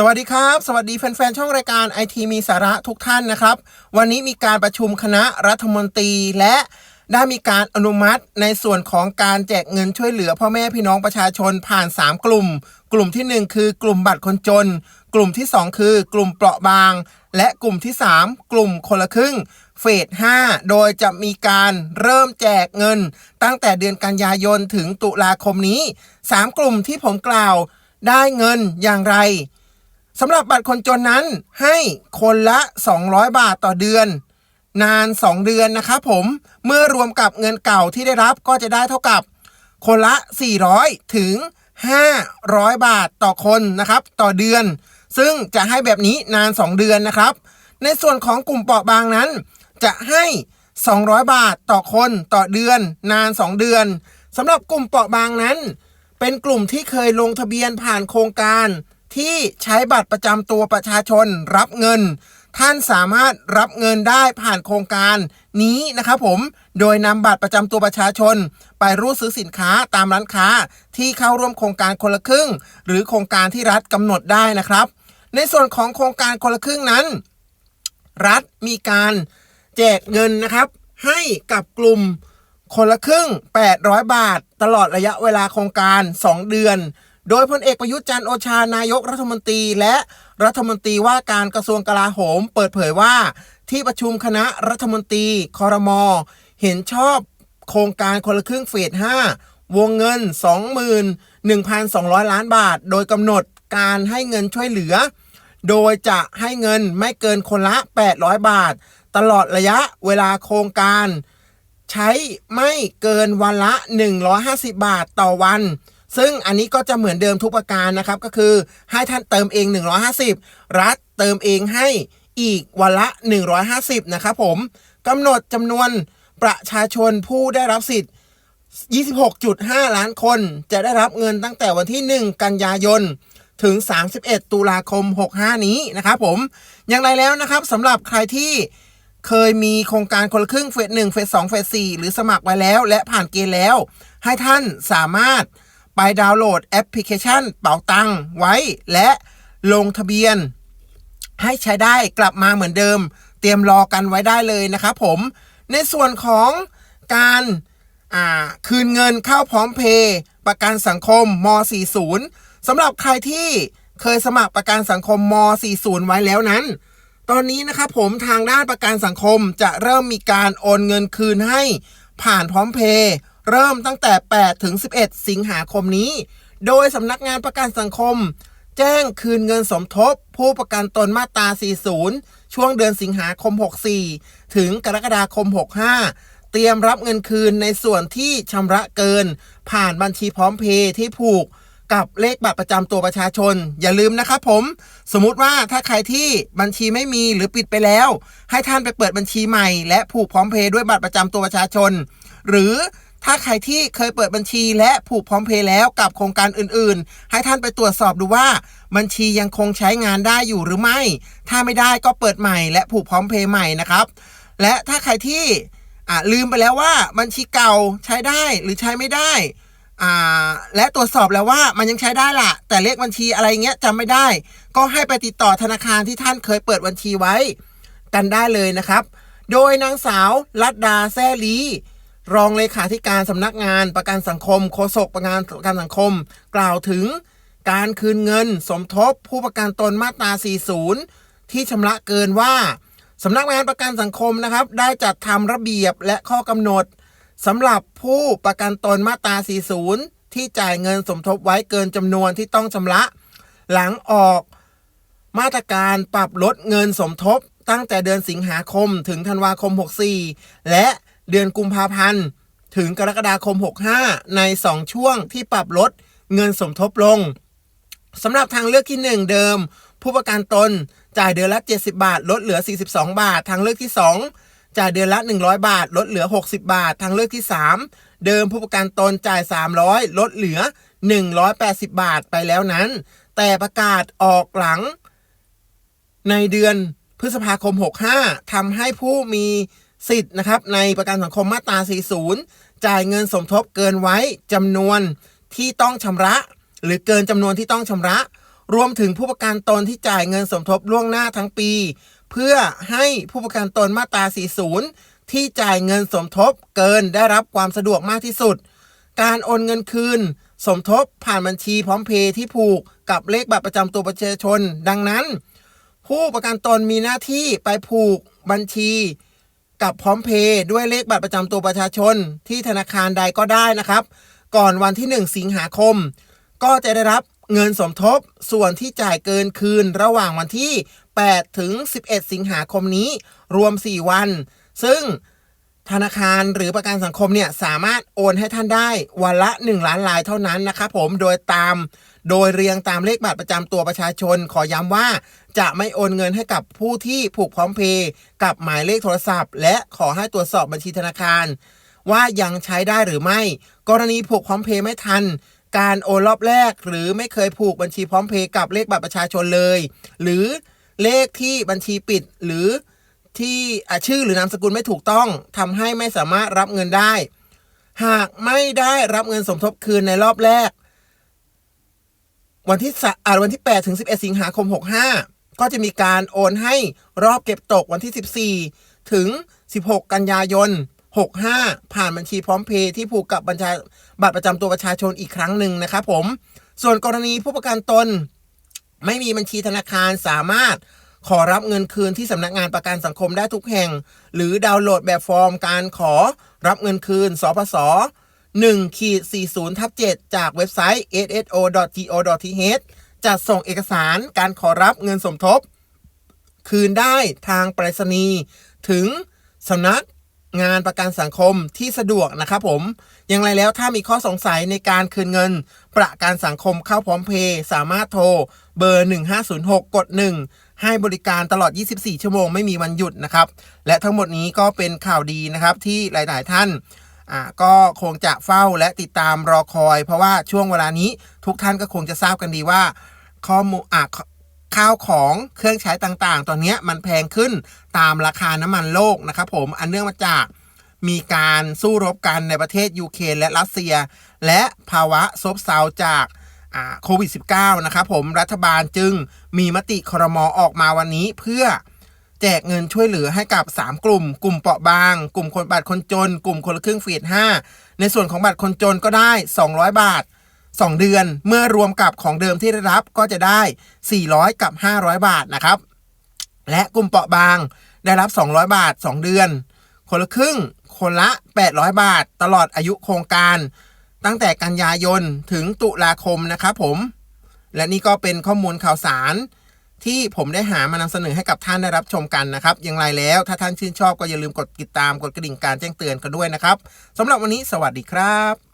สวัสดีครับ สวัสดีแฟนๆ ช่องรายการไอทีมีสาระทุกท่านนะครับ วันนี้มีการประชุมคณะรัฐมนตรีและได้มีการอนุมัติในส่วนของการแจกเงินช่วยเหลือพ่อแม่พี่น้องประชาชนผ่าน 3 กลุ่ม กลุ่มทีหนึ่1 คือกลุ่มบัตรคนจน กลุ่มที่ 2 คือกลุ่มเปราะบาง และกลุ่มที่ 3 กลุ่มคนละครึ่งเฟส 5 โดยจะมีการเริ่มแจกเงิน ตั้งแต่เดือนกันยายนถึงตุลาคมนี้ 3 กลุ่มที่ผมกล่าวได้เงินอย่างไร สำหรับบัตรคนจนนั้นให้คนละ 200 บาทต่อเดือน นาน 2 เดือนนะครับผมเมื่อรวมกับเงินเก่าที่ได้รับก็จะได้เท่ากับ คนละ 400 ถึง 500 บาทต่อคนนะครับ ต่อเดือน ซึ่งจะให้แบบนี้นาน 2 เดือนนะครับ ในส่วนของกลุ่มเปราะบางนั้น จะให้ 200 บาทต่อคนต่อเดือน นาน 2 เดือนสำหรับกลุ่มเปราะบางนั้น เป็นกลุ่มที่เคยลงทะเบียนผ่านโครงการ ที่ใช้บัตรประจำตัวประชาชนรับเงิน ท่านสามารถรับเงินได้ผ่านโครงการนี้นะครับผมโดยนำบัตรประจำตัวประชาชน ไปรูดซื้อสินค้าตามร้านค้าที่เข้าร่วมโครงการคนละครึ่ง หรือโครงการที่รัฐกำหนดได้นะครับ ในส่วนของโครงการคนละครึ่งนั้น รัฐมีการแจกเงินนะครับ ให้กับกลุ่มคนละครึ่ง 800 บาท ตลอดระยะเวลาโครงการ 2 เดือน โดยพลเอกประยุทธ์จันทร์โอชานายกรัฐมนตรีและรัฐมนตรีว่าการกระทรวงกลาโหม เปิดเผยว่า ที่ประชุมคณะรัฐมนตรีคอรมอเห็นชอบโครงการคนละครึ่งเฟส 5 วงเงิน 21,200 ล้านบาท โดยกำหนดการให้เงินช่วยเหลือ โดยจะให้เงินไม่เกินคนละ 800 บาท ตลอดระยะเวลาโครงการ ใช้ไม่เกินวันละ 150 บาทต่อวัน ซึ่งอันนี้ก็จะเหมือนเดิมทุกประการนะครับก็คือให้ท่านเติมเอง 150 รัฐเติมเองให้อีกวันละ 150 นะครับผมกำหนดจำนวนประชาชนผู้ได้รับสิทธิ์ 26.5 ล้านคน จะได้รับเงินตั้งแต่วันที่ 1 กันยายน ถึง 31 ตุลาคม 65 นี้นะครับผมอย่างไรแล้วนะครับสำหรับใครที่เคยมีโครงการคนละครึ่งเฟส1เฟส2เฟส4หรือสมัครไว้แล้ว และผ่านเกณฑ์แล้ว ให้ท่านสามารถ ไปดาวน์โหลดแอปพลิเคชันเป๋าตังไว้ และลงทะเบียน ให้ใช้ได้กลับมาเหมือนเดิม เตรียมรอกันไว้ได้เลยนะครับผมในส่วนของการาคืนเงินเข้าพร้อมเพย์ประกันสังคมม 40สำหรับใครที่เคยสมัครประกันสังคมม 40 ไว้แล้วนั้น ตอนนี้นะครับผมทางด้านประกันสังคมจะเริ่มมีการโอนเงินคืนให้ผ่านพร้อมเพย์ เริ่มตั้งแต่ 8 ถึง 11 สิงหาคมนี้ โดยสำนักงานประกันสังคม แจ้งคืนเงินสมทบ ผู้ประกันตนมาตรา 40 ช่วงเดือนสิงหาคม 64 ถึงกรกฎาคม 65 เตรียมรับเงินคืนในส่วนที่ชำระเกิน ผ่านบัญชีพร้อมเพย์ที่ผูกกับเลขบัตรประจำตัวประชาชน อย่าลืมนะครับผม สมมุติว่าถ้าใครที่บัญชีไม่มีหรือปิดไปแล้ว ให้ท่านไปเปิดบัญชีใหม่ และผูกพร้อมเพย์ด้วยบัตรประจำตัวประชาชน หรือ ถ้าใครที่เคยเปิดบัญชีและผูกพร้อมเพย์แล้วกับโครงการอื่นๆ ให้ท่านไปตรวจสอบดูว่า บัญชียังคงใช้งานได้อยู่หรือไม่ ถ้าไม่ได้ก็เปิดใหม่และผูกพร้อมเพย์ใหม่นะครับ และถ้าใครที่ลืมไปแล้วว่าบัญชีเก่าใช้ได้หรือใช้ไม่ได้และตรวจสอบแล้วว่ามันยังใช้ได้ละแต่เลขบัญชีอะไรเงี้ยจำไม่ได้ ก็ให้ไปติดต่อธนาคารที่ท่านเคยเปิดบัญชีไว้ กันได้เลยนะครับ โดยนางสาวรัตดาแซ่ลี รองเลขาธิการสำนักงานประกันสังคมโฆษกประกันประกันสังคม กล่าวถึงการคืนเงินสมทบผู้ประกันตนมาตรา 40 ที่ชำระเกินว่าสำนักงานประกันสังคมนะครับ ได้จัดทำระเบียบและข้อกำหนดสำหรับผู้ประกันตนมาตรา 40 ที่จ่ายเงินสมทบไว้เกินจำนวนที่ต้องชำระ หลังออกมาตรการปรับลดเงินสมทบตั้งแต่เดือนสิงหาคมถึงธันวาคม 64 และ เดือนกุมภาพันธ์ ถึงกรกฎาคม 65 ใน 2 ช่วงที่ปรับลดเงินสมทบลงสำหรับทางเลือกที่ 1 เดิม ผู้ประกันตนจ่ายเดือนละ 70 บาท ลดเหลือ 42 บาท ทางเลือกที่ 2 จ่ายเดือนละ 100 บาท ลดเหลือ 60 บาท ทางเลือกที่ 3 เดิมผู้ประกันตนจ่าย 300 ลดเหลือ 180 บาทไปแล้วนั้น แต่ประกาศออกหลัง ในเดือนพฤษภาคม 65ทำให้ผู้มี สิทธิ์นะครับในประกันสังคมมาตรา 40 จ่ายเงินสมทบเกินไว้จำนวนที่ต้องชำระ หรือเกินจำนวนที่ต้องชำระ รวมถึงผู้ประกันตนที่จ่ายเงินสมทบล่วงหน้าทั้งปี เพื่อให้ผู้ประกันตนมาตรา 40 ที่จ่ายเงินสมทบเกินได้รับความสะดวกมากที่สุด การโอนเงินคืน สมทบผ่านบัญชีพร้อมเพย์ที่ผูกกับเลขบัตรประจำตัวประชาชน ดังนั้น ผู้ประกันตนมีหน้าที่ไปผูกบัญชี กับพร้อมเพย์ด้วยเลขบัตรประจำตัวประชาชน ที่ธนาคารใดก็ได้นะครับ ก่อนวันที่ 1 สิงหาคม ก็จะได้รับเงินสมทบส่วนที่จ่ายเกินคืนระหว่างวันที่ 8 ถึง 11 สิงหาคมนี้ รวม 4 วัน ซึ่ง ธนาคารหรือประกันสังคมเนี่ยสามารถโอนให้ท่านได้วันละ 1 ล้านลายเท่านั้นนะครับผมโดยตามโดยเรียงตามเลขบัตรประจำตัวประชาชน ขอย้ำว่า จะไม่โอนเงินให้กับผู้ที่ผูกพร้อมเพย์กับหมายเลขโทรศัพท์ และขอให้ตรวจสอบบัญชีธนาคาร ว่ายังใช้ได้หรือไม่ กรณีผูกพร้อมเพย์ไม่ทัน การโอนรอบแรก หรือไม่เคยผูกบัญชีพร้อมเพย์กับเลขบัตรประชาชนเลย หรือเลขที่บัญชีปิดหรือ ที่ชื่อหรือนามสกุลไม่ถูกต้องทำให้ไม่สามารถรับเงินได้ หากไม่ได้รับเงินสมทบคืนในรอบแรก วันที่สอาวันที่ 8 ถึง 11 สิงหาคม 65 ก็จะมีการโอนให้รอบเก็บตกวันที่ 14 ถึง 16 กันยายน 65 ผ่านบัญชีพร้อมเพย์ที่ผูกกับบัญชาบัตรประจำตัวประชาชนอีกครั้งหนึ่งนะครับผม ส่วนกรณีผู้ประกันตน ไม่มีบัญชีธนาคารสามารถ ขอรับเงินคืนที่สำนักงานประกันสังคมได้ทุกแห่ง หรือดาวน์โหลดแบบฟอร์มการขอรับเงินคืน สพส1ขีด40ทับ7จากเว็บไซต์ sso.go.th จัดส่งเอกสารการขอรับเงินสมทบ คืนได้ทางไปรษณีย์ถึงสำนักงานประกันสังคมที่สะดวกนะครับผม อย่างไรแล้วถ้ามีข้อสงสัยในการคืนเงิน ประกันสังคมเข้าพร้อมเพย์สามารถโทรเบอร์ 1506 กด 1 ให้บริการตลอด 24 ชั่วโมงไม่มีวันหยุดนะครับ และทั้งหมดนี้ก็เป็นข่าวดีนะครับที่หลาย ๆ ท่านก็คงจะเฝ้าและติดตามรอคอย เพราะว่าช่วงเวลานี้ทุกท่านก็คงจะทราบกันดีว่าข้อมูลอะข้าวของเครื่องใช้ต่างๆ ตอนนี้มันแพงขึ้นตามราคาน้ำมันโลกนะครับผมอันเนื่องมาจากมีการสู้รบกันในประเทศยูเครนและรัสเซีย และภาวะซบเซาจาก โควิด -19 นะครับผมรัฐบาลจึงมีมติครมอออกมาวันนี้เพื่อแจกเงินช่วยเหลือให้กับ 3 กลุ่ม กลุ่มเปราะบาง กลุ่มคนบัตรคนจน กลุ่มคนละครึ่งเฟส5ในส่วนของบัตรคนจนก็ได้ 200 บาท 2 เดือน เมื่อรวมกับของเดิมที่ได้รับก็จะได้ 400 กับ 500 บาทนะครับ และกลุ่มเปราะบางได้รับ 200 บาท 2 เดือน คนละครึ่ง คนละ 800 บาท ตลอดอายุโครงการ ตั้งแต่กันยายนถึงตุลาคมนะครับผม และนี่ก็เป็นข้อมูลข่าวสารที่ผมได้หามานำเสนอให้กับท่านได้รับชมกันนะครับ อย่างไรแล้วถ้าท่านชื่นชอบก็อย่าลืมกดติดตามกดกระดิ่งการแจ้งเตือนกันด้วยนะครับสำหรับวันนี้สวัสดีครับ